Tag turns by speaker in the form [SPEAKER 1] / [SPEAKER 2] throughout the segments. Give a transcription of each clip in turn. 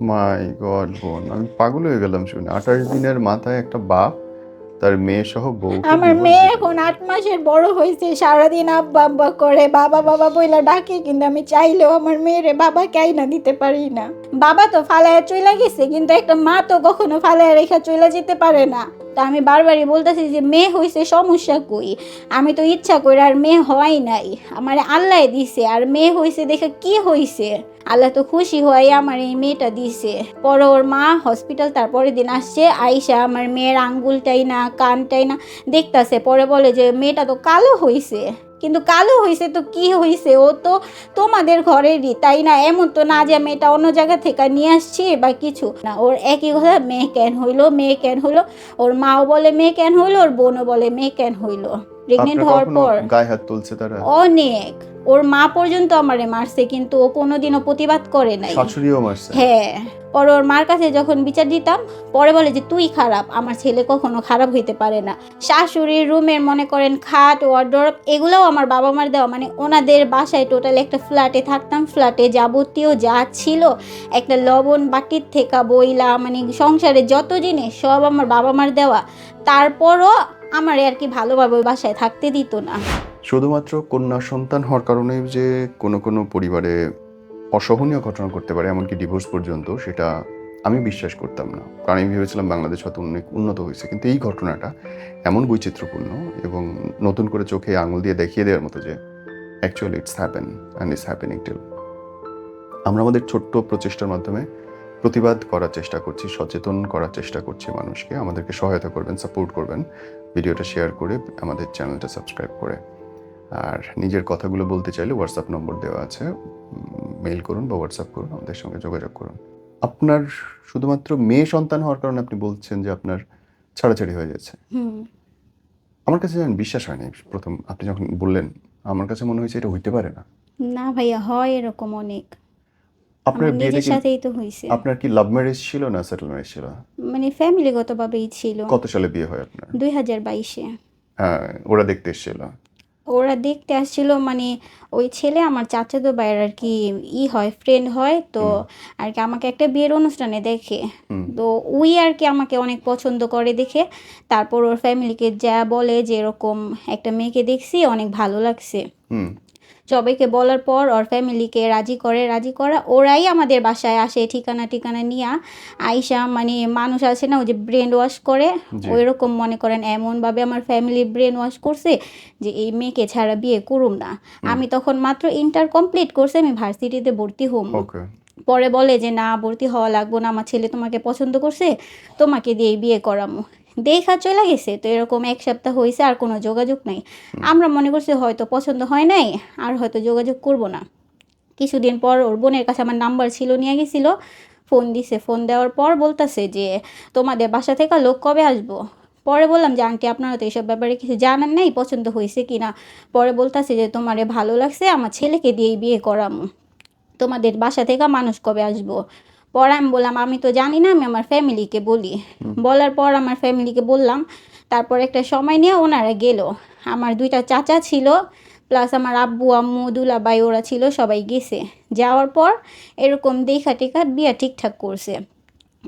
[SPEAKER 1] মাই god বোন আমি পাগল হয়ে গেলাম শুনে। আঠাশ দিনের মাথায় একটা বাপ তার মেয়ে সহ বউ
[SPEAKER 2] আমার মেয়ে এখন আট মাসের বড় হয়েছে সারাদিন আব্বা আব্বা করে বাবা বাবা বইলা ডাকে কিন্তু আমি চাইলেও আমার মেয়েরে বাবা কেই না দিতে পারি না। বাবা তো ফালায় চলে গেছে কিন্তু একটা মা তো কখনো ফালায় রেখা চলে যেতে পারে না। তা আমি বারবারই বলতেছি যে মেয়ে হয়েছে সমস্যা কই? আমি তো ইচ্ছা করে আর মেয়ে হয় নাই। আমার আল্লাহ দিছে আর মেয়ে হয়েছে দেখে কি হয়েছে আল্লাহ তো খুশি হয়ে আমার এই মেয়েটা দিছে। পরে ওর মা হসপিটাল তারপরের দিন আসছে আইসা আমার মেয়ের আঙ্গুলটাই না কানটাই না দেখতাছে। পরে বলে যে মেয়েটা তো কালো হয়েছে কিন্তু কালো হয়েছে তো কি হয়েছে ও তো তোমাদের ঘরেরই তাই না? এমন তো না যে মেয়েটা অন্য জায়গা থেকে নিয়ে আসছি বা কিছু। না ওর একই কথা মেয়ে কেন হইল? মেয়ে কেন হইল? ওর মাও বলে মেয়ে কেন হইল? ওর বোনও বলে মেয়ে কেন হইল? প্রেগনেন্ট হওয়ার পর
[SPEAKER 1] গায়ে হাত তুলছে তারা?
[SPEAKER 2] অনেক। ওর মা পর্যন্ত আমারে মারছে কিন্তু ও কোনোদিনও প্রতিবাদ করে নাই।
[SPEAKER 1] শাশুড়িও মারছে?
[SPEAKER 2] হ্যাঁ। পরে ওর মার কাছে যখন বিচার দিতাম পরে বলে যে তুই খারাপ আমার ছেলে কখনো খারাপ হইতে পারে না। শাশুড়ির রুমের মনে করেন খাট ওয়ার্ড্রপ এগুলোও আমার বাবা মার দেওয়া। মানে ওনাদের বাসায় টোটাল একটা ফ্ল্যাটে থাকতাম ফ্ল্যাটে যাবতীয় যা ছিল একটা লবণ বাটির থেকে বইলা মানে সংসারে যত জিনিস সব আমার বাবা মার দেওয়া। তারপরও আমার আর কি ভালোভাবে ওই বাসায় থাকতে দিত না।
[SPEAKER 1] শুধুমাত্র কন্যা সন্তান হওয়ার কারণে যে কোনো কোনো পরিবারে অসহনীয় ঘটনা করতে পারে, এমনকি ডিভোর্স পর্যন্ত, সেটা আমি বিশ্বাস করতাম না। কারণ আমি ভেবেছিলাম বাংলাদেশ হয়তো অনেক উন্নত হয়েছে, কিন্তু এই ঘটনাটা এমন বৈচিত্র্যপূর্ণ এবং নতুন করে চোখে আঙুল দিয়ে দেখিয়ে দেওয়ার মতো যে actually it's happen and it's happening till আমরা আমাদের ছোট্ট প্রচেষ্টার মাধ্যমে প্রতিবাদ করার চেষ্টা করছি, সচেতন করার চেষ্টা করছি মানুষকে। আমাদেরকে সহায়তা করবেন সাপোর্ট করবেন। ভিডিওটা শেয়ার করে আমাদের চ্যানেলটা সাবস্ক্রাইব করে। আর নিজের কথাগুলো বলতে চাইলে হোয়াটসঅ্যাপ নম্বর দেওয়া আছে। মেইল করুন বা হোয়াটসঅ্যাপ করুন আমাদের সঙ্গে যোগাযোগ করুন। আপনার শুধুমাত্র মেয়ে সন্তান হওয়ার কারণে আপনি বলছেন যে আপনার ছাড়াছাড়ি হয়ে যাচ্ছে। আমার কাছে যেন বিশ্বাস হয়নি প্রথম আপনি যখন বললেন আমার কাছে মনে হয়েছে এটা হইতে পারে না।
[SPEAKER 2] না ভাইয়া হয় এরকম অনেক।
[SPEAKER 1] আপনার কি
[SPEAKER 2] সাথেই তো হয়েছে
[SPEAKER 1] আপনার কি লাভ ম্যারেজ ছিল না সেটেল ম্যারেজ ছিল?
[SPEAKER 2] মানে ফ্যামিলিগতভাবেই ছিল।
[SPEAKER 1] কত সালে বিয়ে হয় আপনার?
[SPEAKER 2] দুই হাজার বাইশে।
[SPEAKER 1] হ্যাঁ ওরা দেখতে এসেছিল।
[SPEAKER 2] ওরা দেখতে আসছিল মানে ওই ছেলে আমার চাচাতো ভাইয়ের আর কি ই হয় ফ্রেন্ড হয় তো আর কি আমাকে একটা বিয়ের অনুষ্ঠানে দেখে। তো উই আর কি আমাকে অনেক পছন্দ করে দেখে। তারপর ওর ফ্যামিলিকে যা বলে যে এরকম একটা মেয়েকে দেখছি অনেক ভালো লাগছে। সবাইকে বলার পর ওর ফ্যামিলিকে রাজি করে রাজি করা ওরাই আমাদের বাসায় আসে ঠিকানা ঠিকানা নিয়ে। আইসা মানে মানুষ আছে না ওই যে ব্রেন ওয়াশ করে। ওই রকম মনে করেন এমনভাবে আমার ফ্যামিলি ব্রেন ওয়াশ করছে যে এই মেয়েকে ছাড়া বিয়ে করুম না। আমি তখন মাত্র ইন্টার কমপ্লিট করছে আমি ভার্সিটিতে ভর্তি হম। পরে বলে যে না ভর্তি হওয়া লাগবো না আমার ছেলে তোমাকে পছন্দ করছে তোমাকে দিয়ে বিয়ে করামো। দেখা চলে গেছে। তো এরকম এক সপ্তাহ হয়েছে আর কোনো যোগাযোগ নাই। আমরা মনে করছি হয়তো পছন্দ হয় নাই, আর হয়তো যোগাযোগ করব না। কিছুদিন পর ওর বোনের কাছে আমার নাম্বার ছিল, নিয়ে গেছিল। ফোন দিছে। ফোন দেওয়ার পর বলতেছে যে, তোমাদের বাসা থেকে লোক কবে আসব? পরে বললাম যে, আন্টি, আপনারা তো এইসব ব্যাপারে কিছু জানান নাই, পছন্দ হয়েছে কি না? পরে বলতেছে যে, তোমারে ভালো লাগছে, আমার ছেলেকে দিয়েই বিয়ে করামো। তোমাদের বাসা থেকে মানুষ কবে আসব? পরে আমি বললাম আমি তো জানি না আমি আমার ফ্যামিলিকে বলি। বলার পর আমার ফ্যামিলিকে বললাম তারপর একটা সময় নিয়ে ওনারা গেল। আমার দুইটা চাচা ছিল প্লাস আমার আব্বু আম্মু দুলাবাই ওরা ছিল সবাই গেছে। যাওয়ার পর এরকম দেখা টেকা বিয়া ঠিকঠাক করছে।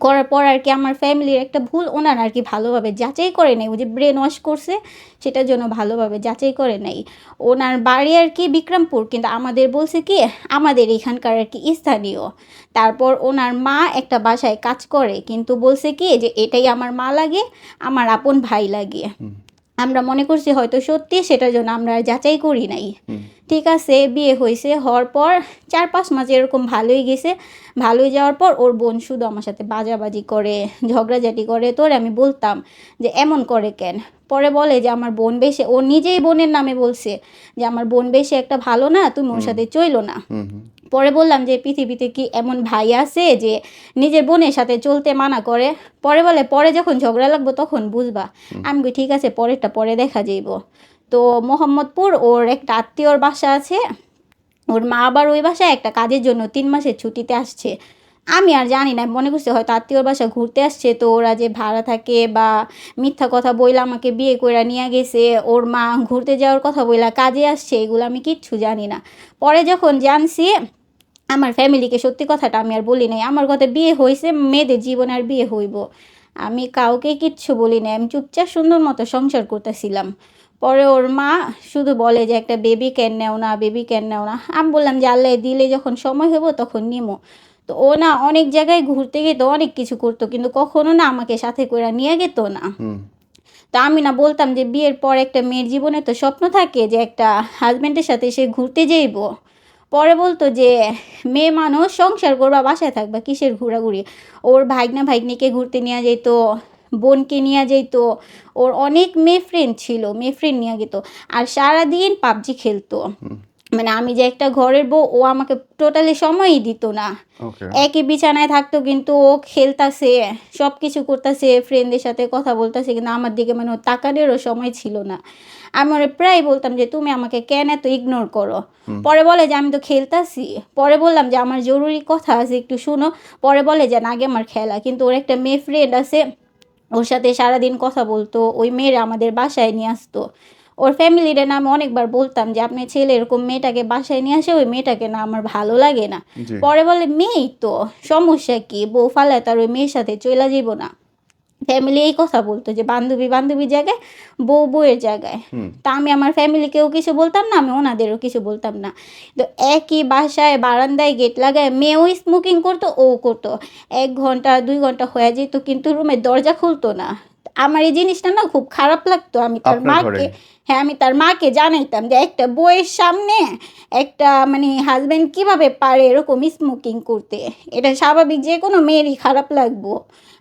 [SPEAKER 2] করার পর আর কি আমার ফ্যামিলির একটা ভুল ওনার আর কি ভালোভাবে যাচাই করে নেই। ওই যে ব্রেন ওয়াশ করছে সেটার জন্য ভালোভাবে যাচাই করে নেই। ওনার বাড়ি আর কি বিক্রমপুর কিন্তু আমাদের বলছে কি আমাদের এখানকার আর কি স্থানীয়। তারপর ওনার মা একটা বাসায় কাজ করে কিন্তু বলছে কি যে এটাই আমার মা লাগে আমার আপন ভাই লাগে। আমরা মনে করছি হয়তো সত্যি সেটার জন্য আমরা আর যাচাই করি নাই। ঠিক আছে বিয়ে হয়েছে হওয়ার পর চার পাঁচ মাস এরকম ভালোই গেছে। ভালোই যাওয়ার পর ওর বোন শুধু আমার সাথে বাজাবাজি করে ঝগড়াঝাটি করে। তোর আমি বলতাম যে এমন করে কেন? পরে বলে যে আমার বোন বেশি ও নিজেই বোনের নামে বলছে যে আমার বোন বেশে একটা ভালো না তুমি ওর সাথে চইলো না। পরে বললাম যে পৃথিবীতে কি এমন ভাই আছে যে নিজের বোনের সাথে চলতে মানা করে? পরে বলে পরে যখন ঝগড়া লাগবো তখন বুঝবা। আমি ঠিক আছে পরেরটা পরে দেখা যাইব। তো মোহাম্মদপুর ওর একটা আত্মীয়র বাসা আছে। ওর মা আবার ওই বাসায় একটা কাজের জন্য তিন মাসের ছুটিতে আসছে। আমি আর জানি না, মনে করছি হয়তো আত্মীয়র বাসা ঘুরতে আসছে। তো ওরা যে ভাড়া থাকে বা মিথ্যা কথা বইলা আমাকে বিয়ে করে নিয়ে গেছে, ওর মা ঘুরতে যাওয়ার কথা বইলা কাজে আসছে, এগুলো আমি কিচ্ছু জানি না। পরে যখন জানছি, আমার ফ্যামিলিকে সত্যি কথাটা আমি আর বলি নাই। আমার কথা বিয়ে হয়েছে মেয়েদের জীবন আর বিয়ে হইব। আমি কাউকে কিচ্ছু বলি নাই। আমি চুপচাপ সুন্দর মতো সংসার করতেছিলাম। পরে ওর মা শুধু বলে যে একটা বেবি ক্যান নেও না বেবি ক্যান নেও না। আমি বললাম যে আল্লাহ দিলে যখন সময় হব তখন নিমো। তো ও না অনেক জায়গায় ঘুরতে যেত অনেক কিছু করতো কিন্তু কখনো না আমাকে সাথে করে নিয়ে যেত না। তা আমি না বলতাম যে বিয়ের পর একটা মেয়ের জীবনে তো স্বপ্ন থাকে যে একটা হাজব্যান্ডের সাথে সে ঘুরতে যাইব। পরে বলতো যে মেয়ে মানুষ সংসার করবা বাসায় থাকবা কিসের ঘোরাঘুরি? ওর ভাইগনা ভাইগনিকে ঘুরতে নিয়ে যেত বোনকে নিয়ে যেত ওর অনেক মেয়ে ফ্রেন্ড ছিল মেয়ে ফ্রেন্ড নিয়ে যেত আর সারাদিন পাবজি খেলতো। মানে আমি যে একটা ঘরের বউ ও আমাকে টোটালি সময়ই দিত না। একই বিছানায় থাকতো কিন্তু ও খেলতাছে সব কিছু করতেছে ফ্রেন্ডদের সাথে কথা বলতেছে কিন্তু আমার দিকে মানে ওর তাকানেরও সময় ছিল না। আমি ওরে প্রায় বলতাম যে তুমি আমাকে কেন এত ইগনোর করো? পরে বলে যে আমি তো খেলতাছি। পরে বললাম যে আমার জরুরি কথা আছে একটু শুনো। পরে বলে যে না আগে আমার খেলা। কিন্তু ওর একটা মেয়ে ফ্রেন্ড আছে ওর সাথে সারাদিন কথা বলতো ওই মেয়েরা আমাদের বাসায় নিয়ে আসতো। ওর ফ্যামিলির নাম অনেকবার বলতাম যে আপনি ছেলে এরকম মেয়েটাকে বাসায় নিয়ে আসে ওই মেয়েটাকে না আমার ভালো লাগে না। পরে বলে মেয়েই তো সমস্যা কি? বউ ফালায় তার ওই মেয়ের সাথে চলে যাব না। ফ্যামিলি এই কথা বলতো যে বান্ধবী বান্ধবীর জায়গায় বউ বউয়ের জায়গায়। তা আমি আমার ফ্যামিলিকেও কিছু বলতাম না আমি ওনাদেরও কিছু বলতাম না। তো একই বাসায় বারান্দায় গেট লাগায় মেয়েও স্মোকিং করতো ও করতো। এক ঘণ্টা দুই ঘণ্টা হয়ে যেত কিন্তু রুমের দরজা খুলতো না। আমার এই জিনিসটা না খুব খারাপ লাগতো। আমি তার মাকে হ্যাঁ আমি তার মাকে জানাইতাম যে একটা বইয়ের সামনে একটা মানে হাজব্যান্ড কীভাবে পারে এরকম স্মোকিং করতে? এটা স্বাভাবিক যে কোনো মেয়েরই খারাপ লাগবো।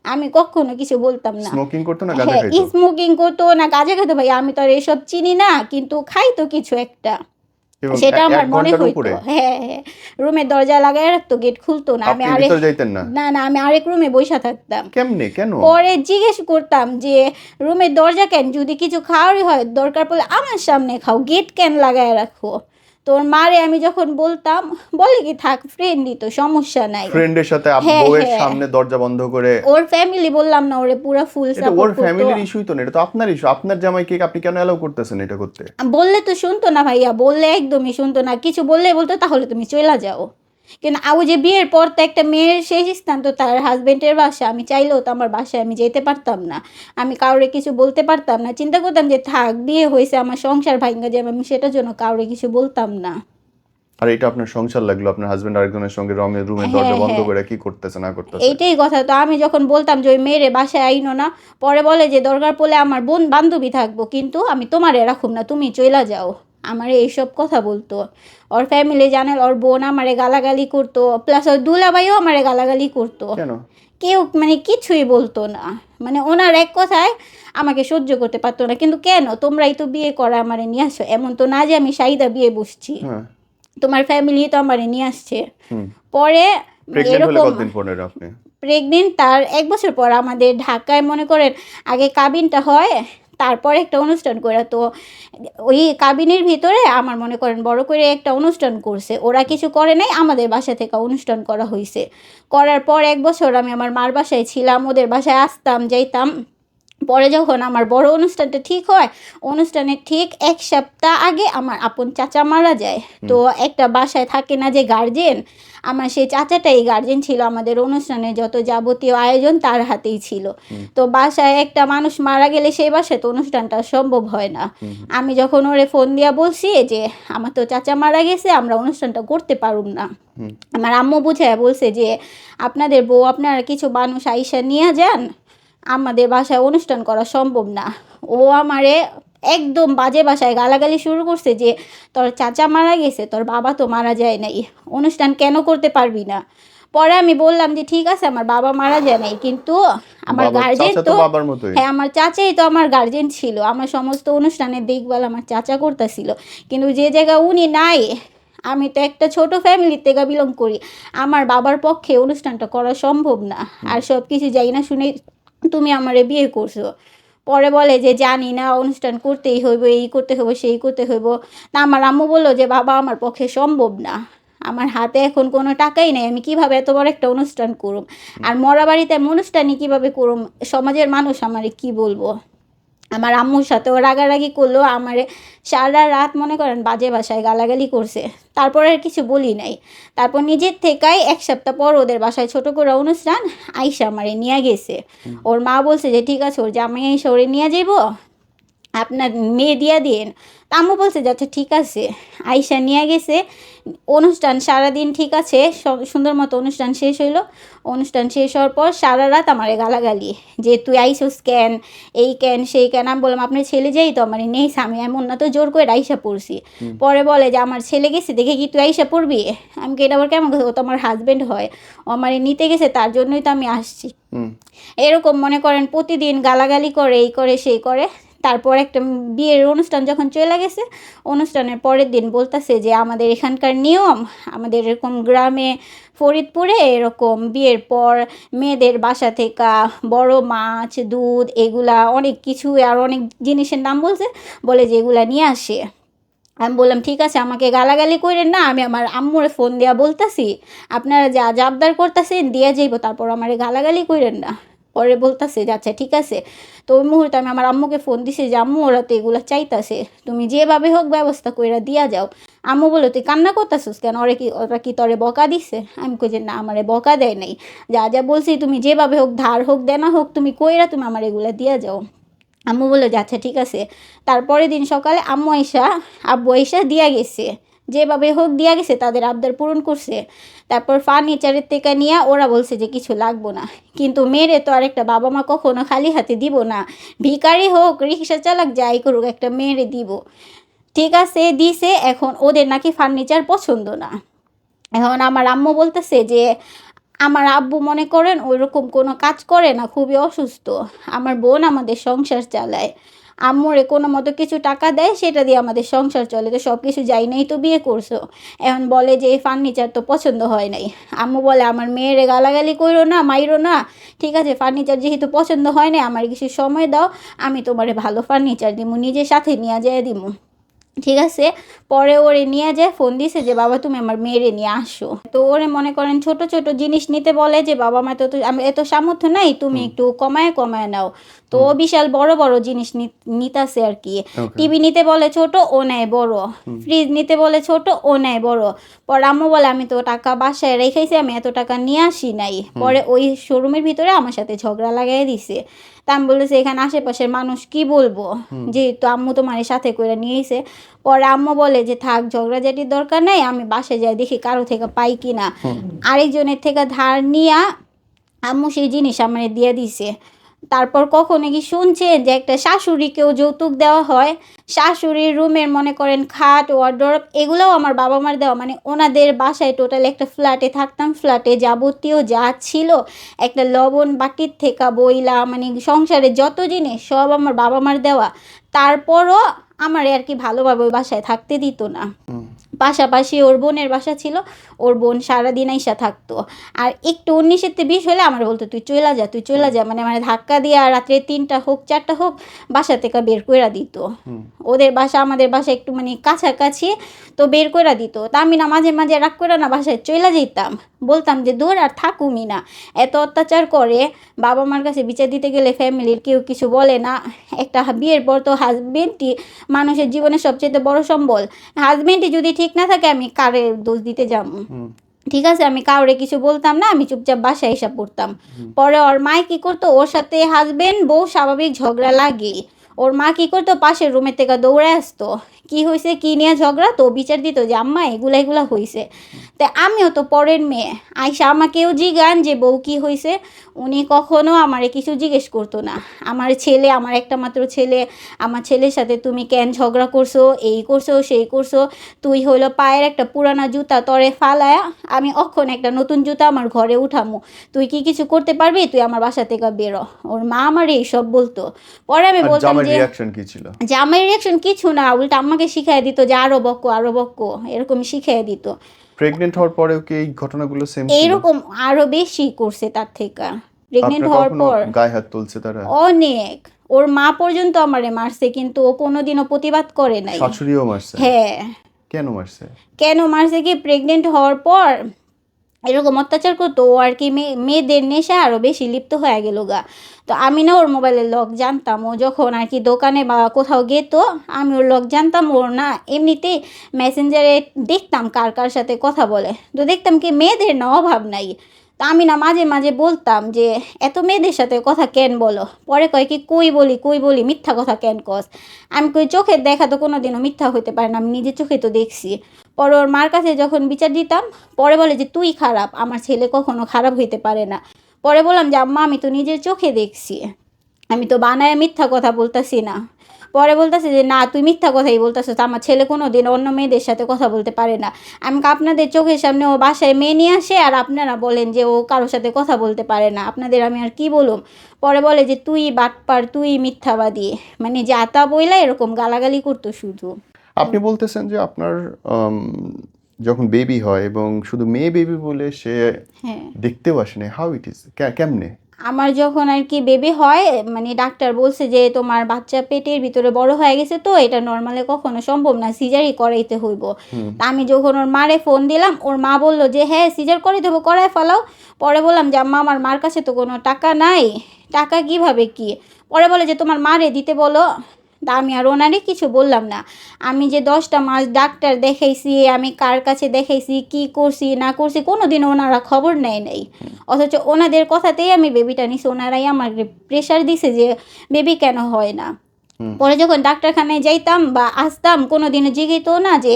[SPEAKER 2] আমি কখনো কিছু বলতাম না।
[SPEAKER 1] স্মোকিং করতো না গাঁজা
[SPEAKER 2] হ্যাঁ
[SPEAKER 1] খাইতো?
[SPEAKER 2] স্মোকিং করতো না গাঁজা খেতো ভাই। আমি তো আর এসব চিনি না কিন্তু খাইতো কিছু একটা। সেটা আমার মনে হইতো। হ্যাঁ হ্যাঁ। রুমের দরজা লাগাই রাখতো গেট খুলতো না। আমি আরেক
[SPEAKER 1] ভিতরে যাইতেন না?
[SPEAKER 2] না না আমি আরেক রুমে বসে থাকতাম।
[SPEAKER 1] কেমনে? কেন?
[SPEAKER 2] পরে জিজ্ঞেস করতাম যে রুমের দরজা কেন? যদি কিছু খাওয়ারই হয় দরকার পড়লে আমার সামনে খাও গেট কেন লাগায় রাখো? তোর মারে আমি যখন বলতাম বলে কি থাক ফ্রেন্ডই তো সমস্যা নাই।
[SPEAKER 1] ফ্রেন্ডের সাথে
[SPEAKER 2] হ্যাঁ,
[SPEAKER 1] বউয়ের
[SPEAKER 2] হ্যাঁ।
[SPEAKER 1] সামনে দরজা বন্ধ করে
[SPEAKER 2] ওর ফ্যামিলি বললাম না ওরে পুরো ফুল সাপোর্ট ওর
[SPEAKER 1] ফ্যামিলির ইস্যুই তো না এটা তো আপনার ইস্যু আপনার জামাইকে আপনি কেন এলাও করতেছেন এটা করতে?
[SPEAKER 2] বললে তো শুনতো না ভাইয়া বললে একদমই শুনতো না। কিছু বললে বলতো তাহলে তুমি চলে যাও। কিন্তু আউ যে বিয়ের পর তো একটা মেয়ের শেষ স্থান তো তার হাজবেন্ডের বাসা। আমি চাইলেও তো আমার বাসায় আমি যেতে পারতাম না। আমি কাউরে কিছু বলতে পারতাম না। চিন্তা করতাম যে থাক বিয়ে হয়েছে আমার সংসার ভাঙ্গা যাবে আমি সেটার জন্য কাউরে কিছু বলতাম না।
[SPEAKER 1] আর এটা আপনার সংসার লাগল আপনার হাজবেন্ড আরেকজনের সঙ্গে রমের রুমের দরজা
[SPEAKER 2] হ্যাঁ,
[SPEAKER 1] বন্ধ
[SPEAKER 2] হ্যাঁ।
[SPEAKER 1] করে কি করতেছে না করতেছে
[SPEAKER 2] এইটাই কথা। তো আমি যখন বলতাম যে ওই মেয়েরে বাসায় আইনো না পরে বলে যে দরকার পড়লে আমার বোন বান্ধবী থাকব কিন্তু আমি তোমারে রাখুম না তুমি চইলা যাও। আমারে এইসব কথা বলতো। ওর ফ্যামিলি জানে ওর বোন আমারে গালাগালি করতো। প্লাস ওর দুলাভাইও আমারে গালাগালি করতো। কেউ মানে কিছুই বলতো না। মানে ওনার এক কথায় আমাকে সহ্য করতে পারতো না। কিন্তু কেন? তোমরাই তো বিয়ে করা আমারে নিয়ে আসো। এমন তো না যে আমি সাইদা বিয়ে বসছি।
[SPEAKER 1] হ্যাঁ।
[SPEAKER 2] তোমার ফ্যামিলি তো আমারে নিয়ে আসছে। পরে এরকম প্রেগনেন্ট তার এক বছর পর আমাদের ঢাকায় মনে করেন আগে কাবিনটা হয় তারপরে একটা অনুষ্ঠান করে তো ওই কাবিনের ভিতরে আমার মনে করেন বড় করে একটা অনুষ্ঠান করছে। ওরা কিছু করে নাই, আমাদের বাসা থেকে অনুষ্ঠান করা হয়েছে করার পর এক বছর আমি আমার মার বাসায় ছিলাম, ওদের বাসায় আসতাম, যাইতাম। পরে যখন আমার বড় অনুষ্ঠানটা ঠিক হয় অনুষ্ঠানের ঠিক এক সপ্তাহ আগে আমার আপন চাচা মারা যায়। তো একটা বাসায় থাকে না যে গার্জেন আমার সেই চাচাটাই গার্জেন ছিল আমাদের অনুষ্ঠানে যত যাবতীয় আয়োজন তার হাতেই ছিল। তো বাসায় একটা মানুষ মারা গেলে সেই বাসায় তো অনুষ্ঠানটা সম্ভব হয় না। আমি যখন ওরে ফোন দিয়া বলছি যে আমার তো চাচা মারা গেছে আমরা অনুষ্ঠানটা করতে পারুম না। আমার আম্মু বুঝায় বলছে যে আপনাদের বউ আপনারা কিছু মানুষ আইসা নিয়ে যান আমাদের বাসায় অনুষ্ঠান করা সম্ভব না। ও আমারে একদম বাজে বাসায় গালাগালি শুরু করছে যে তোর চাচা মারা গেছে তোর বাবা তো মারা যায় নাই। অনুষ্ঠান কেন করতে পারবি না? পরে আমি বললাম যে ঠিক আছে আমার বাবা মারা যায় নাই কিন্তু আমার গার্জেন তো হ্যাঁ আমার চাচাই তো আমার গার্জেন ছিল। আমার সমস্ত অনুষ্ঠানের দেখভাল আমার চাচা করতেছিল। কিন্তু যে জায়গা উনি নাই আমি তো একটা ছোট ফ্যামিলির থেকে বিলং করি। আমার বাবার পক্ষে অনুষ্ঠানটা করা সম্ভব না। আর সব কিছু যাই না শুনে তুমি আমারে বিয়ে করছ। পরে বলে যে, জানি না, অনুষ্ঠান করতেই হইব, এই করতে হইব, সেই করতে হইব। তা আমার আম্মু বলল যে, বাবা, আমার পক্ষে সম্ভব না। আমার হাতে এখন কোনো টাকাই নেই, আমি কীভাবে এত বড় একটা অনুষ্ঠান করুম? আর মরা বাড়িতে আমি অনুষ্ঠানই কীভাবে করুম? সমাজের মানুষ আমারে কি বলব? আমার আম্মুর সাথেও রাগারাগি করল আমারে সারা রাত মনে করেন বাজে বাসায় গালাগালি করছে। তারপর আর কিছু বলি নাই। তারপর নিজের থেকেই এক সপ্তাহ পর ওদের বাসায় ছোট করে অনুষ্ঠান আইসা আমারে নিয়ে গেছে। ওর মা বলছে যে ঠিক আছে ওর জামাই আইসা ওরে নিয়ে যাইবো আপনার মেয়ে দিয়া দিন আম্মু বলছে যে আচ্ছা ঠিক আছে। আইসা নিয়ে গেছে অনুষ্ঠান সারাদিন ঠিক আছে সুন্দর মতো অনুষ্ঠান শেষ হইল। অনুষ্ঠান শেষ হওয়ার পর সারা রাত আমারে গালাগালি যে তুই আইসোস কেন এই কেন সেই কেন। আমি বললাম আপনার ছেলে যাই তো আমার নেই আমি এমন না তো জোর করে আইসা পড়ছি। পরে বলে যে আমার ছেলে গেছে দেখে কি তুই আইসা পড়বি? আমি কি এটা আবার কেমন ও তো আমার হাজবেন্ড হয় ও আমার নিতে গেছে তার জন্যই তো আমি আসছি। এরকম মনে করেন প্রতিদিন গালাগালি করে এই করে সেই করে। তারপর একটা বিয়ের অনুষ্ঠান যখন চলে গেছে, অনুষ্ঠানের পরের দিন বলতেছে যে আমাদের এখানকার নিয়ম, আমাদের এরকম গ্রামে ফরিদপুরে এরকম বিয়ের পর মেয়েদের বাসা থেকে বড় মাছ, দুধ এগুলা অনেক কিছু আর অনেক জিনিসের নাম বলছে, বলে যে এগুলা নিয়ে আসে। আমি বললাম, ঠিক আছে, আমাকে গালাগালি করেন না, আমি আমার আম্মুরে ফোন দেওয়া বলতাছি, আপনারা যা জাবদার করতেছেন দিয়ে যাইব, তারপর আমার গালাগালি করেন না। পরে বলতাছে যে আচ্ছা ঠিক আছে। তো ওই মুহূর্তে আমি আমার আম্মুকে ফোন দিছি যে, আম্মু, ওরা তো এগুলো চাইতাছে। তুমি যেভাবে হোক ব্যবস্থা কইরা দিয়া যাও। আম্মু বলে, তুই কান্না করতেছিস কেন? ওরা কি ওরা কি তরে বকা দিছে? আমি কই যে, না, আমারে বকা দেয় নাই। যা যা বলছি, তুমি যেভাবে হোক ধার হোক, দেনা হোক, তুমি কইরা তুমি আমার এগুলো দিয়া যাও। আম্মু বলল যে আচ্ছা ঠিক আছে। তারপরের দিন সকালে আম্মু আইসা, আব্বু আইসা দিয়া গেছে। যেভাবে হোক দিয়া গেছে, তাদের আবদার পূরণ করছে। তারপর ফার্নিচারের থেকে নিয়ে ওরা বলছে যে কিছু লাগবো না। কিন্তু মেয়েরে তো আরেকটা বাবা মা কখনো খালি হাতে দিব না। ভিকারি হোক, রিক্সা চালাক যাই করুক, একটা মেয়েরে দিব। ঠিক আছে, দিছে, এখন ওদের নাকি ফার্নিচার পছন্দ না। এখন আমার আম্মু বলতেছে যে, আমার আব্বু মনে করেন ওইরকম কোনো কাজ করে না, খুবই অসুস্থ। আমার বোন আমাদের সংসার চালায়। আম্মুরে কোনো মতো কিছু টাকা দেয়, সেটা দিয়ে আমাদের সংসার চলে। তো সব কিছু যাই নাই তো বিয়ে করছ। এখন বলে যে এই ফার্নিচার তো পছন্দ হয় নাই। আম্মু বলে, আমার মেয়েরে গালাগালি করো না, মাইরো না। ঠিক আছে ফার্নিচার যেহেতু পছন্দ হয় নাই, আমার কিছু সময় দাও, আমি তোমারে ভালো ফার্নিচার দিমু, নিজের সাথে নিয়ে যায় দিমু। ঠিক আছে পরে ওরে নিয়ে যায় ফোন দিছে যে বাবা তুমি আমার মেয়েরে নিয়ে আসো। তো ওরে মনে করেন ছোট ছোট জিনিস নিতে বলে যে বাবা মা তো আমি এত সামর্থ্য নাই তুমি একটু কমায় কমায় নাও। তো ও বিশাল বড় বড় জিনিস নিতাছে আর কি। টিভি নিতে বলে ছোট ও নেয় বড়। ফ্রিজ নিতে বলে ছোট ও নেয় বড়। পরে আম্মু বলে আমি তো টাকা বাসায় রেখেছি আমি এত টাকা নিয়ে আসি নাই। পরে ওই শোরুমের ভিতরে আমার সাথে ঝগড়া লাগাই দিছে। তা আমি বলেছি এখানে আশেপাশের মানুষ কি বলব? যেহেতু আম্মু তোমার সাথে করে নিয়েছে পরে আম্মু বলে যে থাক ঝগড়াঝাটির দরকার নেই আমি বাসায় যাই দেখি কারও থেকে পাই কি না আরেকজনের থেকে ধার নিয়া আম্মু সেই জিনিস আমার দিয়ে দিছে। তারপর কখনো কি শুনছেন যে একটা শাশুড়িকেও যৌতুক দেওয়া হয়? শাশুড়ির রুমের মনে করেন খাট ওয়ার্ডরোব এগুলোও আমার বাবা মার দেওয়া। মানে ওনাদের বাসায় টোটাল একটা ফ্ল্যাটে থাকতাম ফ্ল্যাটে যাবতীয় যা ছিল একটা লবণ বাটির থেকে বইলা মানে সংসারে যত জিনিস সব আমার বাবা মার দেওয়া। তারপরও আমার আর কি ভালোভাবে বাসায় থাকতে দিত না। পাশাপাশি ওর বোনের বাসা ছিল ওর বোন সারাদিন আইসা থাকতো। আর একটু উনিশের তে বিশ হলে আমার বলতো তুই চলে যা তুই চলে যা। মানে মানে ধাক্কা দিয়ে আর রাত্রে তিনটা হোক চারটা হোক বাসা থেকে বের করে দিত। ওদের বাসা আমাদের বাসা একটু মানে কাছাকাছি তো বের করে দিত। তা আমি না মাঝে মাঝে রাগ করে না বাসায় চলে যেতাম বলতাম যে দূর আর থাকুমি না। এত অত্যাচার করে বাবা মার কাছে বিচার দিতে গেলে ফ্যামিলির কেউ কিছু বলে না। একটা বিয়ের পর তো হাজবেন্ডই মানুষের জীবনের সবচেয়ে বড় সম্বল। হাজবেন্ডই যদি ঠিক না থাকে আমি কারে দোষ দিতে যাব? ঠিক আছে আমি কাউরে কিছু বলতাম না আমি চুপচাপ বাসায় এসে পড়তাম। পরে ওর মায় কি করতো? ওর সাথে হাজবেন্ড বউ স্বাভাবিক ঝগড়া লাগে। ওর মা কি করতো? পাশের রুমের থেকে দৌড়ে আসতো। কি হয়েছে কি নিয়ে ঝগড়া? তো বিচার দিত যে আম্মা এগুলা এগুলা হয়েছে তা আমিও তো পরের মেয়ে। আইসা আমাকেও জিগান যে বউ কি হয়েছে উনি কখনো আমারে কিছু জিজ্ঞেস করতো না। আমার ছেলে আমার একটা মাত্র ছেলে। আমার ছেলের সাথে তুমি কেন ঝগড়া করছ? এই করছ সেই করছ। তুই হইল পায়ের একটা পুরানা জুতা তরে ফালায়া আমি অক্ষণ একটা নতুন জুতা আমার ঘরে উঠামু। তুই কি কিছু করতে পারবি? তুই আমার বাসা থেকে বেরো। ওর মা আমার এইসব বলতো। পরে আমি বলতাম
[SPEAKER 1] রিয়াকশন কি ছিল?
[SPEAKER 2] যে আমার রিয়াকশন কিছু না উল্টা আমাকে শিখাই দিত যে আরও আরও এরকম শিখাই দিত।
[SPEAKER 1] প্রেগনেন্ট হওয়ার পরেও কি এই ঘটনাগুলো সেম
[SPEAKER 2] এইরকম আরও বেশি করছে তার থেকে। প্রেগনেন্ট হওয়ার পর
[SPEAKER 1] গায়ে হাত তুলছে তারা?
[SPEAKER 2] অনেক। ওর মা পর্যন্ত আমারে মারছে কিন্তু ও কোনোদিনও প্রতিবাদ করে নাই।
[SPEAKER 1] শাশুড়িও মারছে?
[SPEAKER 2] হ্যাঁ।
[SPEAKER 1] কেন মারছে?
[SPEAKER 2] কেন মারছে কি? প্রেগনেন্ট হওয়ার পর এরকম অত্যাচার করতো, ও আর কি মেয়ে মেয়েদের নেশা আরও বেশি লিপ্ত হয়ে গেল গা। তো আমি না ওর মোবাইলের লক জানতাম, ও যখন আর কি দোকানে বা কোথাও গেত, আমি ওর লক জানতাম ওর না এমনিতেই মেসেঞ্জারে দেখতাম কার কার সাথে কথা বলে। তো দেখতাম কি মেয়েদের না অভাব নাই। তা আমি না মাঝে মাঝে বলতাম যে, এত মেয়েদের সাথে কথা কেন বলো? পরে কয় কি, কই বলি কই বলি, মিথ্যা কথা কেন কস? আমি কই, চোখের দেখা তো কোনো দিনও মিথ্যা হতে পারে না, আমি নিজের চোখে তো দেখছি। পরে ওর মার কাছে যখন বিচার দিতাম, পরে বলে যে, তুই খারাপ, আমার ছেলে কখনো খারাপ হইতে পারে না। পরে বললাম যে, আম্মা, আমি তো নিজের চোখে দেখছি, আমি তো বানায় মিথ্যা কথা বলতাছি না। পরে বলতেছে যে, না, তুই মিথ্যা কথাই বলতেছিস আমার ছেলে কোনো দিন অন্য মেয়েদের সাথে কথা বলতে পারে না। আমি আপনাদের চোখের সামনে ও বাসায় মেয়ে নিয়ে আসে, আর আপনারা বলেন যে, ও কারোর সাথে কথা বলতে পারে না। আপনাদের আমি আর কি বলুম? পরে বলে যে, তুই বাটপার, তুই মিথ্যাবাদী। মানে যা তা বইলা এরকম গালাগালি করতো শুধু।
[SPEAKER 1] আপনি বলতেছেন যে আপনার যখন বেবি হয় এবং শুধু মেয়ে বেবি বলে সে
[SPEAKER 2] হ্যাঁ।
[SPEAKER 1] দেখতেও আসে না হাউ ইট ইজ কেমনে?
[SPEAKER 2] আমার যখন আর কি বেবি হয় মানে ডাক্তার বলছে যে তোমার বাচ্চা পেটের ভিতরে বড় হয়ে গেছে তো এটা নর্মালে কখনো সম্ভব না সিজারই করাইতে হইব। তা আমি যখন ওর মারে ফোন দিলাম ওর মা বলল যে হ্যাঁ সিজার করে দেবো করায় ফেলাও। পরে বললাম যে আম্মা আমার মার কাছে তো কোনো টাকা নাই টাকা কীভাবে কি? পরে বলে যে তোমার মারে দিতে বলো। আমি আর ওনারে কিছু বললাম না আমি যে দশটা মাস ডাক্তার দেখাইছি, আমি কার কাছে দেখাইছি, কি করছি, না করছি কোনোদিন ওনারা খবর নেয় নাই অথচ ওনাদের কথাতেই আমি বেবিটা নিছি, ওনারাই আমার প্রেশার দিছে যে বেবি কেন হয় না। পরে যখন ডাক্তারখানায় যাইতাম বা আসতাম কোনো দিনও জিগিত না যে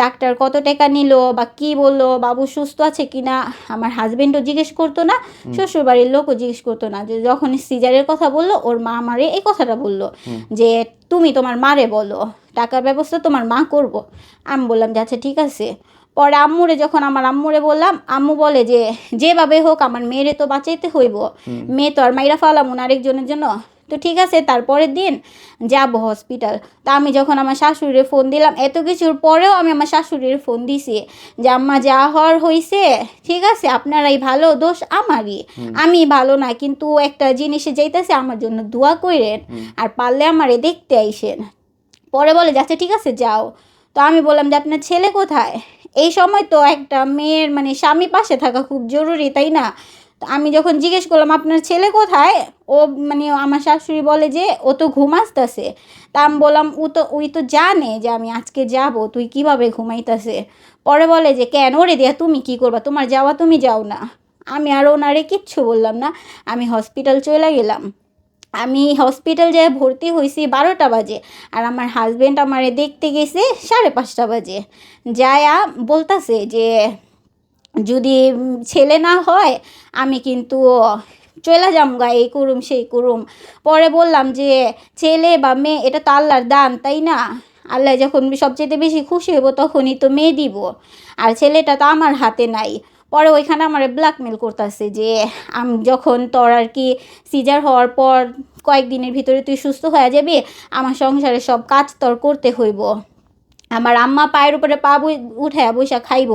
[SPEAKER 2] ডাক্তার কত টাকা নিল বা কি বলল বাবু সুস্থ আছে কি না? আমার হাজবেন্ডও জিজ্ঞেস করতো না শ্বশুরবাড়ির লোকও জিজ্ঞেস করতো না। যে যখন সিজারের কথা বলল ওর মা আমারে এই কথাটা বলল যে তুমি তোমার মারে বলো টাকার ব্যবস্থা তোমার মা করব। আমি বললাম যে আচ্ছা ঠিক আছে। পরে আম্মুরে যখন আমার আম্মুরে বললাম আম্মু বলে যে যেভাবে হোক আমার মেয়েরে তো বাঁচাইতে হইব। মেয়ে তো আর মাইরা ফালাম আরেকজনের জন্য। তো ঠিক আছে তারপরের দিন যাব হসপিটাল তা আমি যখন আমার শাশুড়ির ফোন দিলাম এত কিছুর পরেও আমি আমার শাশুড়ির ফোন দিছি যে আম্মা যা হওয়ার হইছে ঠিক আছে আপনারাই ভালো দোষ আমারই। আমি ভালো না কিন্তু একটা জিনিসে যাইতেছে আমার জন্য দোয়া কইরেন আর পারলে আমারে দেখতে আইসেন। পরে বলে যাচ্ছে ঠিক আছে যাও। তো আমি বললাম যে আপনার ছেলে কোথায়? এই সময় তো একটা মেয়ের মানে স্বামী পাশে থাকা খুব জরুরি তাই না? আমি যখন জিজ্ঞেস করলাম, আপনার ছেলে কোথায়? ও মানে আমার শাশুড়ি বলে যে, ও তো ঘুমাসতেছে তা আমি বললাম, ও তো, ওই তো জানে যে আমি আজকে যাব, তুই কীভাবে ঘুমাইতেছে? পরে বলে যে, কেন ওরে দেয়া, তুমি কি করবা? তোমার যাওয়া তুমি যাও না। আমি আর ওনারে কিচ্ছু বললাম না, আমি হসপিটাল চলে গেলাম। আমি হসপিটাল যেয়ে ভর্তি হয়েছি বারোটা বাজে আর আমার হাজব্যান্ড আমারে দেখতে গেছে সাড়ে পাঁচটা বাজে। যায়া বলতাছে যে যদি ছেলে না হয়, আমি কিন্তু চলে যাম গা, এই করুম, সেই করুম। পরে বললাম যে, ছেলে বা মেয়ে, এটা তো আল্লাহর দান, তাই না? আল্লাহ যখন সবচেয়ে বেশি খুশি হইব, তখনই তো মেয়ে দিব। আর ছেলেটা তো আমার হাতে নাই। পরে ওইখানে আমার ব্ল্যাকমেল করতেছে যে, আমি যখন তোর আর কি সিজার হওয়ার পর কয়েকদিনের ভিতরে তুই সুস্থ হয়ে যাবি, আমার সংসারে সব কাজ তোর করতে হইব। আমার আম্মা পায়ের উপরে পা উঠে বৈশা খাইব।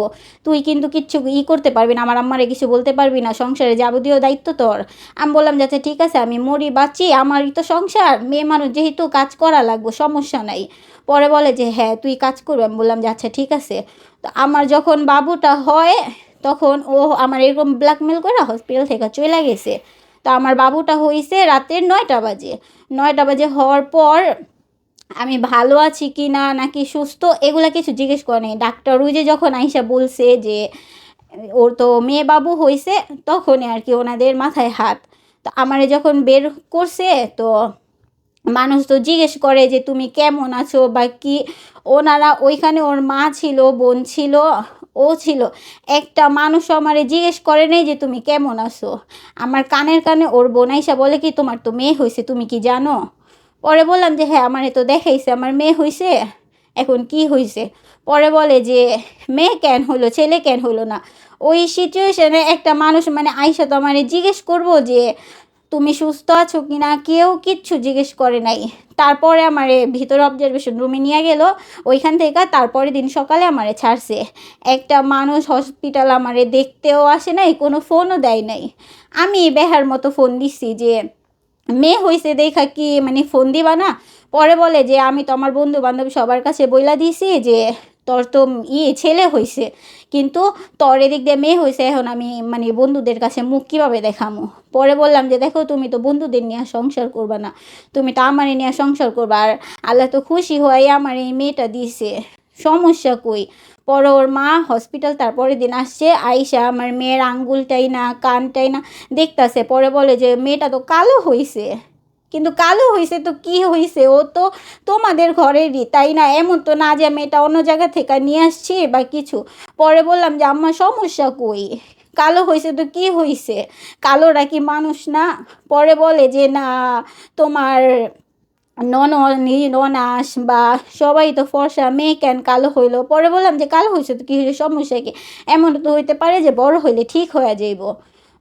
[SPEAKER 2] তুই কিন্তু কিচ্ছু ই করতে পারবি না, আমার আম্মারে কিছু বলতে পারবি না, সংসারে যাবতীয় দায়িত্ব তোর। আমি বললাম যাচ্ছে ঠিক আছে, আমি মরি বাঁচি, আমারই তো সংসার, মেয়ে মানুষ যেহেতু কাজ করা লাগবো, সমস্যা নাই। পরে বলে যে হ্যাঁ তুই কাজ করবি। আমি বললাম যে আচ্ছা ঠিক আছে। তো আমার যখন বাবুটা হয়, তখন ও আমার এরকম ব্ল্যাকমেল করে হসপিটাল থেকে চলে গেছে। তো আমার বাবুটা হয়েছে রাতের নয়টা বাজে। নয়টা বাজে হওয়ার পর আমি ভালো আছি কি না, নাকি সুস্থ? এগুলা কিছু জিজ্ঞেস করে নেই। ডাক্তার যে যখন আইসা বলছে যে, ওর তো মেয়ে বাবু হয়েছে তখনই আর কি ওনাদের মাথায় হাত। তো আমারে যখন বের করছে, তো মানুষ তো জিজ্ঞেস করে যে, তুমি কেমন আছো বা কি? ওনারা ওইখানে ওর মা ছিল, বোন ছিল, ও ছিল। একটা মানুষ আমারে জিজ্ঞেস করে নেই যে, তুমি কেমন আছো? আমার কানের কানে ওর বোনাইসা বলে কি, তোমার তো মেয়ে হয়েছে তুমি কি জানো? পরে বললাম যে হ্যাঁ আমারে তো দেখাইছে, আমার মেয়ে হয়েছে এখন কি হয়েছে পরে বলে যে, মেয়ে কেন হলো, ছেলে কেন হলো না? ওই সিচুয়েশনে একটা মানুষ মানে আইসা তো আমারে জিজ্ঞেস করব যে, তুমি সুস্থ আছো কি না? কেউ কিচ্ছু জিজ্ঞেস করে নাই। তারপরে আমারে ভিতরে অবজারভেশন রুমে নিয়ে গেল। ওইখান থেকে তারপরে দিন সকালে আমারে ছাড়ছে। একটা মানুষ হসপিটাল আমারে দেখতেও আসে নাই, কোনো ফোনও দেয় নাই। আমি বেহার মতো ফোন দিচ্ছি যে মেয়ে হয়েছে দেখা কি মানে ফোন দিবা না? পরে বলে যে, আমি তো আমার বন্ধু বান্ধব সবার কাছে বইলা দিছি যে, তোর তো ইয়ে ছেলে হয়েছে কিন্তু তোর এদিক দিয়ে মেয়ে হয়েছে এখন আমি মানে বন্ধুদের কাছে মুখ কীভাবে দেখামো? পরে বললাম যে, দেখো, তুমি তো বন্ধুদের নিয়ে সংসার করবা না। তুমি তো আমারে নিয়ে সংসার করবা। আর আল্লাহ তো খুশি হয়ে আমার এই মেয়েটা দিছে। সমস্যা কই? পরে ওর মা হসপিটাল তারপরের দিন আসছে আইসা আমার মেয়ের আঙ্গুলটাই না, কানটাই না, দেখতাছে, পরে বলে যে, মেয়েটা তো কালো হইছে। কিন্তু কালো হয়েছে তো কি হয়েছে ও তো তোমাদের ঘরেরই, তাই না? এমন তো না যে আমি এটা অন্য জায়গা থেকে নিয়ে আসছি বা কিছু। পরে বললাম যে আমার সমস্যা কই? কালো হয়েছে তো কি হয়েছে কালোরা কি মানুষ না? পরে বলে যে, না, তোমার নননি ননাস বা সবাই তো ফর্সা, মেয়ে কেন কালো হইল? পরে বললাম যে, কালো হয়েছে তো কি হয়েছে সমস্যা কি? এমন তো হইতে পারে যে, বড় হইলে ঠিক হয়ে যাইব।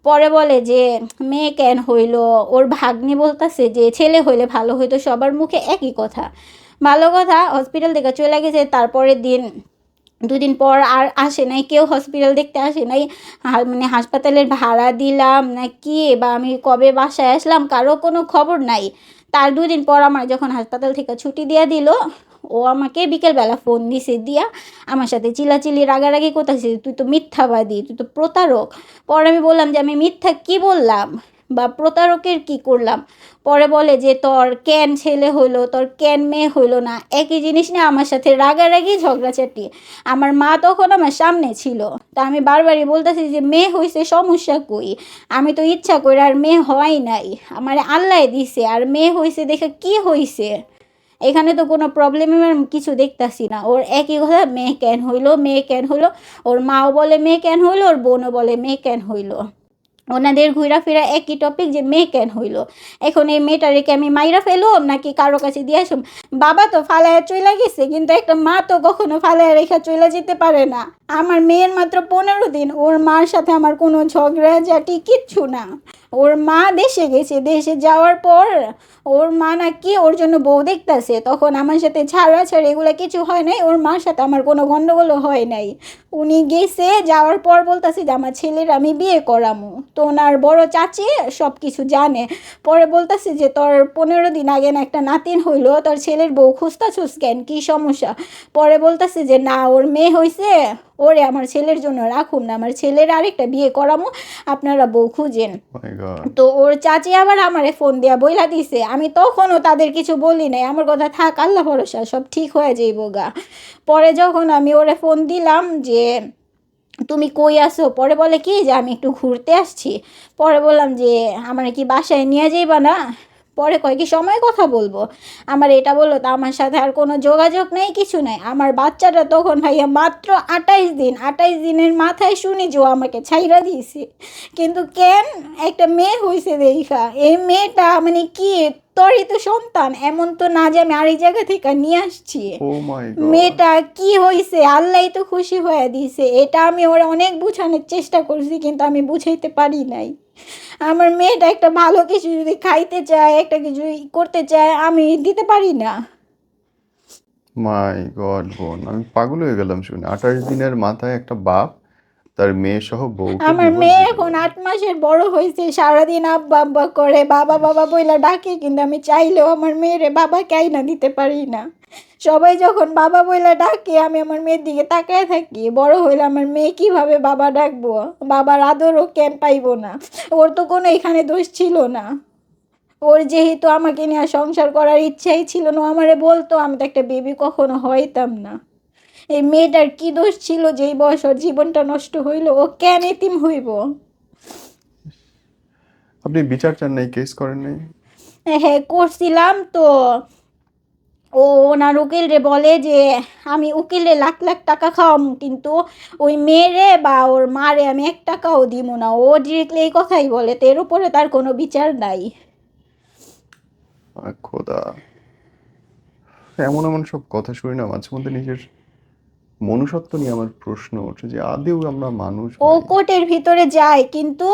[SPEAKER 2] পরে বলে যে, মেয়ে কেন হইল? ওর ভাগ্নি বলতেছে যে, ছেলে হইলে ভালো হইতো, সবার মুখে একই কথা। ভালো কথা হসপিটাল থেকে চলে গেছে। তারপরের দিন, দুদিন পর আর আসে নাই, কেউ হসপিটাল দেখতে আসে নাই। মানে হাসপাতালের ভাড়া দিলাম, না কি, বা আমি কবে বাসায় আসলাম, কারও কোনো খবর নাই। তার দুদিন পর আমার যখন হাসপাতাল থেকে ছুটি দিয়ে দিল, ও আমাকে বিকেলবেলা ফোন দিছে, দিয়া আমার সাথে চিলাচিলি রাগারাগি করতেছে, তুই তো মিথ্যাবাদী, তুই তো প্রতারক। পরে আমি বললাম যে, আমি মিথ্যা কি বললাম? বা প্রতারকের কি করলাম? পরে বলে যে, তোর ক্যান ছেলে হইল তোর ক্যান মেয়ে হইল না? একই জিনিস নিয়ে আমার সাথে রাগারাগি, ঝগড়াঝাটি। আমার মা তখন আমার সামনে ছিল। তা আমি বারবারই বলতেছি যে, মেয়ে হইছে সমস্যা কই? আমি তো ইচ্ছা করে আর মেয়ে হয় নাই। আমার আল্লাহ দিছে, আর মেয়ে হইছে দেখে কি হইছে? এখানে তো কোনো প্রবলেমের কিছু দেখতাছি না। ওর একই কথা, মেয়ে ক্যান হইল? মেয়ে ক্যান হইল? ওর মাও বলে, মেয়ে ক্যান হইল? ওর বোনও বলে, মেয়ে ক্যান হইল? ওনাদের ঘুরা ফেরা একই টপিক যে মেয়ে কেন হইল? এখন এই মেয়েটারে কি আমি মাইরা ফেলুম নাকি কারও কাছে দিয়ে আসুম? বাবা তো ফালায় চলে গেছে, কিন্তু একটা মা তো কখনো ফালায় রেখা চলে যেতে পারে না। আমার মেয়ের মাত্র পনেরো দিন, ওর মার সাথে আমার কোনো ঝগড়া ঝগড়াঝাটি কিচ্ছু না। ওর মা দেশে গেছে, দেশে যাওয়ার পর ওর মা নাকি ওর জন্য বউ দেখতেছে। তখন আমার সাথে ছাড়া ছাড়া এগুলো কিছু হয় নাই, ওর মার সাথে আমার কোনো গন্ডগোলও হয় নাই। উনি গেছে, যাওয়ার পর বলতেছে যে, আমার ছেলের আমি বিয়ে করামু। তো ওনার বড় চাচি সব কিছু জানে। পরে বলতেছে যে, তোর পনেরো দিন আগে না একটা নাতিন হইল, তোর ছেলের বউ খুঁজতাছুস কেন? কী সমস্যা? পরে বলতেছে যে, না, ওর মেয়ে হয়েছে ওরে আমার ছেলের জন্য রাখুন না আমার ছেলের আরেকটা বিয়ে করামো আপনারা বউ খুঁজেন। তো ওর চাচি আবার আমারে ফোন দিয়া বইলা দিছে আমি তখনও তাদের কিছু বলি নাই আমার কথা থাক আল্লাহ ভরসা সব ঠিক হয়ে যাইব গা। পরে যখন আমি ওরে ফোন দিলাম যে তুমি কই আসো পরে বলে কি যে আমি একটু ঘুরতে আসছি। পরে বললাম যে আমার কি বাসায় নিয়ে যাইবা না? পরে কয় কি, সময় কথা বলব? আমার এটা বলল, তা আমার সাথে আর কোনো যোগাযোগ নেই, কিছু নাই। আমার বাচ্চাটা তখন ভাইয়া মাত্র আঠাইশ দিন আঠাইশ দিনের মাথায় শুনি যে আমাকে ছাইরা দিয়েছে। কিন্তু কেন? একটা মেয়ে হয়েছে দেখা, এই মেয়েটা মানে কি তোরই তো সন্তান এমন তো না যে আমি আর এই জায়গা থেকে নিয়ে আসছি।
[SPEAKER 1] গড
[SPEAKER 2] মেয়েটা কি হয়েছে আল্লাহ তো খুশি হয়ে দিয়েছে এটা আমি ওরা অনেক বুঝানোর চেষ্টা করছি কিন্তু আমি বুঝাইতে পারি নাই। আমার মেয়েটা একটা ভালো কিছু যদি খাইতে চায় একটা কিছু করতে চায় আমি দিতে পারি না।
[SPEAKER 1] মাই গড বোন আমি পাগল হয়ে গেলাম শুনে। আঠাশ দিনের মাথায় একটা বাপ তার মেয়ে সহ বউ
[SPEAKER 2] আমার মেয়ে এখন আট মাসের বড় হয়েছে সারাদিন আব্বা আব্বা করে বাবা বাবা বইলা ডাকে কিন্তু আমি চাইলেও আমার মেয়েরে বাবা কেই না দিতে পারি না। সবাই যখন বাবা বইলা ডাকে আমি আমার মেয়ের দিকে তাকায় থাকি। বড় হইলে আমার মেয়ে কীভাবে বাবা ডাকবো? বাবার আদরও কেন পাইবো না? ওর তো কোনো এখানে দোষ ছিল না। ওর যেহেতু আমাকে নিয়ে সংসার করার ইচ্ছাই ছিল না আমারে বলতো আমি তো একটা বেবি কখনো হইতাম না। এই মেয়েটার কি দোষ ছিল যে এই বয়স ওর জীবনটা নষ্ট হইল? ও কেন এতিম হইব?
[SPEAKER 1] আপনি বিচার চান নাই কেস করেন নাই?
[SPEAKER 2] হ্যাঁ করছিলাম তো। ও ওনার উকিলরে বলে যে আমি উকিলে লাখ লাখ টাকা খাওয়াম কিন্তু ওই মেয়েরে বা ওর মারে আমি এক টাকাও দিব না। ও ডিরেক্টলি এই কথাই বলে তো এর উপরে তার কোনো বিচার নাই।
[SPEAKER 1] খোদা। এমন এমন সব কথা শুনি না মাঝে মধ্যে নিজের মনুষ্যত্ব নিয়ে আমার প্রশ্ন ওঠে যে আদেও আমরা মানুষ
[SPEAKER 2] ও কোটের ভিতরে যায় কিন্তু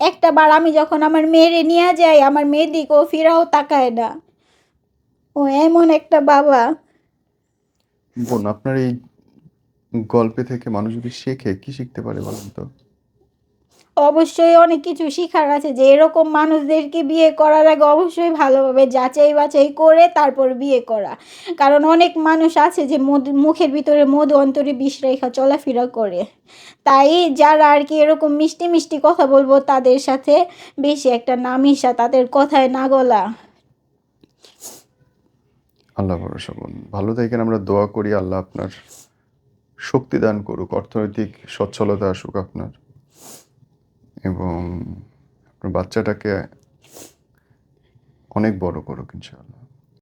[SPEAKER 2] একটা বার আমি যখন আমার মেয়েরে নিয়ে যাই আমার মেয়ের দিক ও ফিরাও তাকায় না। ও এমন একটা বাবা।
[SPEAKER 1] বোন আপনার এই গল্পে থেকে মানুষ যদি শেখে কি শিখতে পারে বলেন তো?
[SPEAKER 2] অবশ্যই অনেক কিছু শিখার আছে যে এরকম মানুষদেরকে বিয়ে করার আগে অবশ্যই ভালোভাবে যাচাই বাছাই করে তারপর বিয়ে করা। কারণ অনেক মানুষ আছে যে মুখের ভিতরে মধু অন্তরে বিষ রেখা চলাফেরা করে। তাই যারা আর কি এরকম মিষ্টি মিষ্টি কথা বলব তাদের সাথে বেশি একটা না মিশা তাদের কথায় না গলা।
[SPEAKER 1] আল্লাহ ভরসা ভালো থাকেন, আমরা দোয়া করি, আল্লাহ আপনার শক্তি দান করুক, অর্থনৈতিক সচ্ছলতা আসুক আপনার। এবং আপনার বাচ্চাটাকে অনেক বড় করুক ইনশাআল্লাহ।